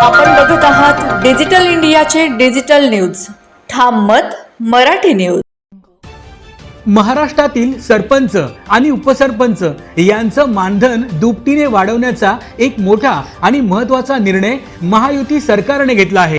आपण बघत आहात डिजिटल इंडियाचे डिजिटल न्यूज. ठाम मत मराठी न्यूज. महाराष्ट्रातील सरपंच आणि उपसरपंच यांचं मानधन दुपटीने वाढवण्याचा एक मोठा आणि महत्त्वाचा निर्णय महायुती सरकारने घेतला आहे.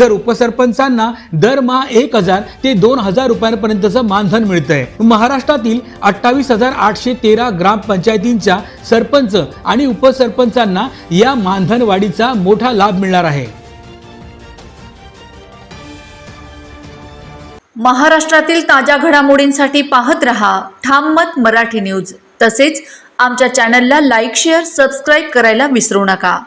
तर उपसरपंचांना दरमहा एक हजार ते दोन हजार रुपयांपर्यंतचं मानधन मिळतंय. महाराष्ट्रातील अठ्ठावीस हजार आठशे तेरा ग्रामपंचायतींच्या सरपंच आणि उपसरपंचांना या मानधन वाढीचा मोठा लाभ मिळणार आहे. महाराष्ट्रातील ताज्या घडामोडींसाठी पाहत रहा ठाम मत मराठी न्यूज. तसेच आमच्या चॅनलला लाईक शेअर सबस्क्राईब करायला विसरू नका.